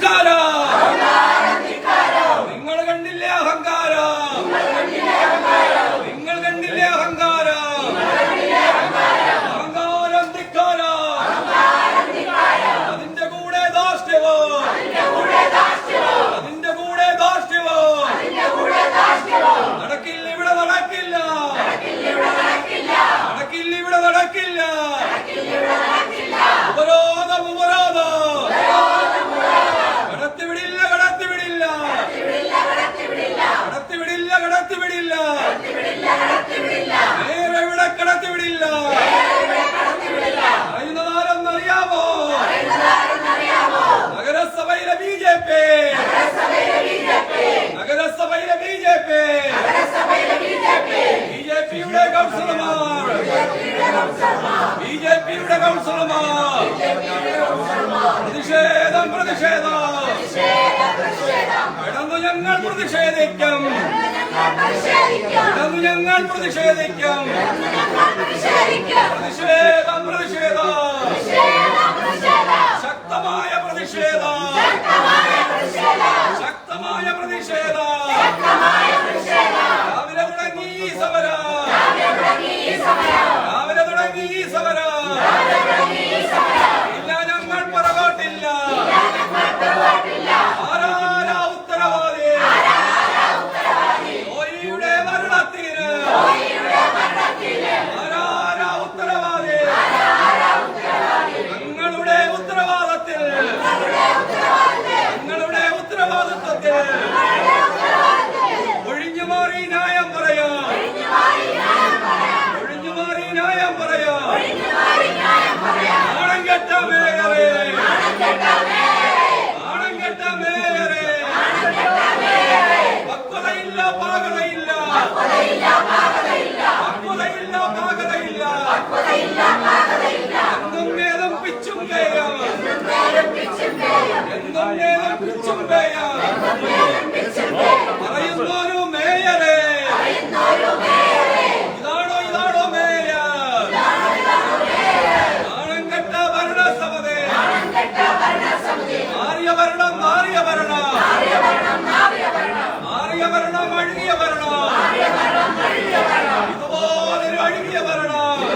Got off. കൗൺസിലർമാർ. B J പിയുടെ കൗൺസിലർമാർ പ്രതിഷേധം പ്രതിഷേധം. കിടന്നു ഞങ്ങൾ പ്രതിഷേധിക്കും. കിടന്നു ഞങ്ങൾ പ്രതിഷേധിക്കും. പ്രതിഷേധം പ്രതിഷേധം. ಪತ್ರವಾಗಿ പറയുന്നൊരു മേയറേ. ഇതാണോ ഇതാണോ മേയർ? നാണം കെട്ട ഭരണസമിതി. മാറിയ ഭരണം മാറിയ ഭരണം. മാറിയ ഭരണം അഴുകിയ ഭരണം ഇതുപോലൊരു അഴുകിയ ഭരണം ഇതുപോലൊരു നാറിയ ഭരണം അനന്തപുരി കണ്ടിട്ടില്ല അനന്തപുരി കണ്ടിട്ടില്ല സമരമുഖത്ത് ബി ജെ പി സമരമുഖത്ത് B J P തീരുപ്പ്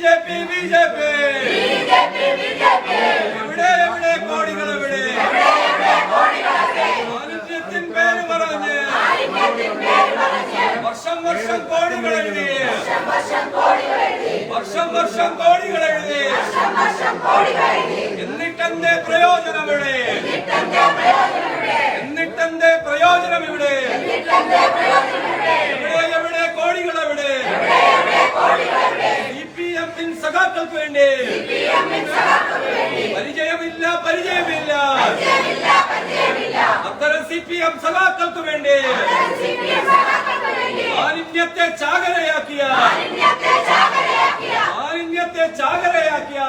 B J P B J P എവിടെ എവിടെ കോടികൾ എവിടെ മാലിന്യത്തിൻ പേര് പറഞ്ഞ് വർഷം വർഷം കോടികൾ എഴുതി വർഷം വർഷം കോടികൾ എഴുതി എന്നിട്ടെന്റെ പ്രയോജനം ഇവിടെ എന്നിട്ടെന്റെ പ്രയോജനം ഇവിടെ എവിടെ എവിടെ കോടികൾ എവിടെ സി പി എമ്മിൻ സഖാക്കൾക്ക് വേണ്ടി പരിചയമില്ല പരിചയമില്ല. അത്തരം സി പി എം സഖാക്കൾക്ക് വേണ്ടി മാലിന്യത്തെ ചാകരയാക്കിയ മാലിന്യത്തെ ചാകരയാക്കിയ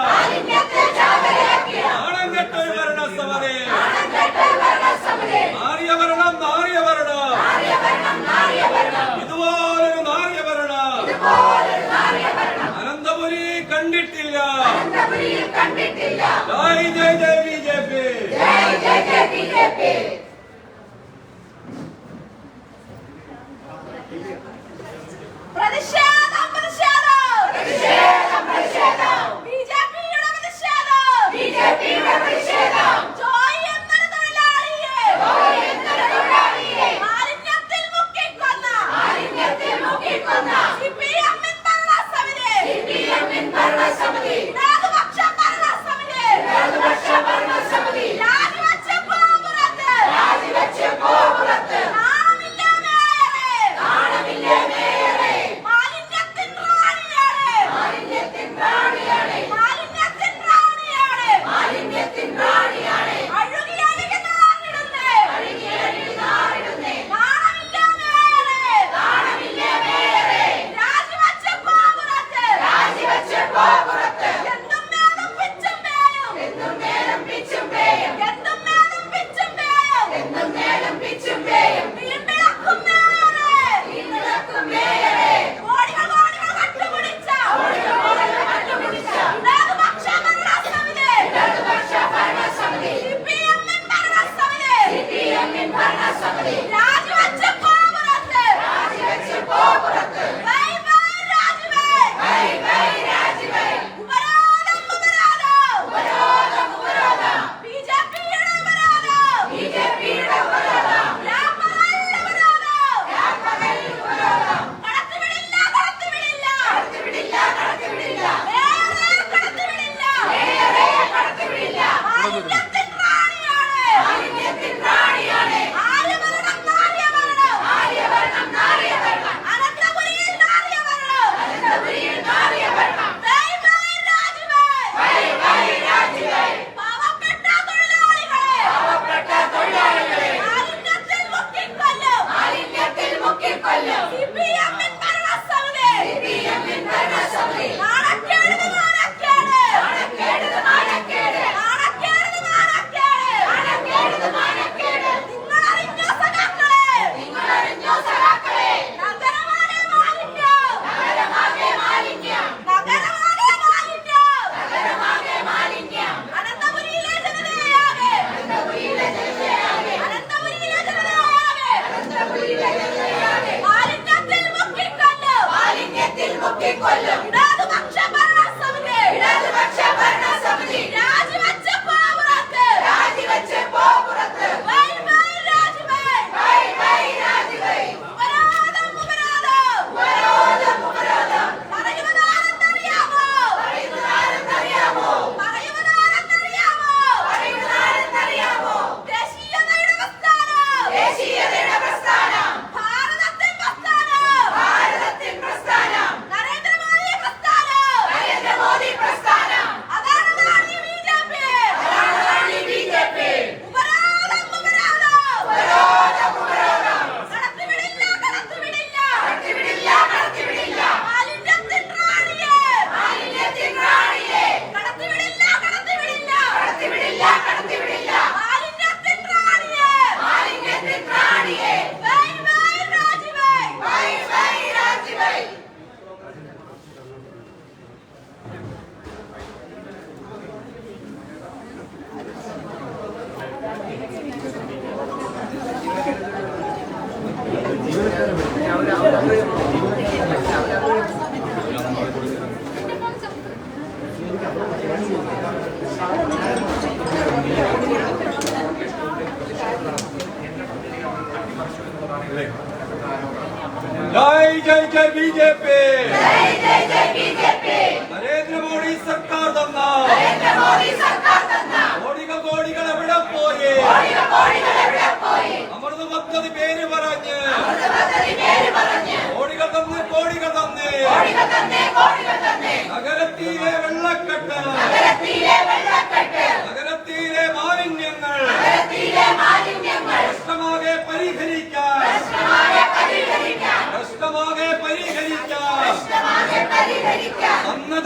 जय जय जय बीजेपी। जय जय जय बीजेपी। नरेंद्र मोदी सरकार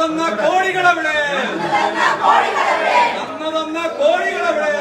തന്ന കോടികളവിടെ. നന്ന തന്ന കോടികളവിടെ.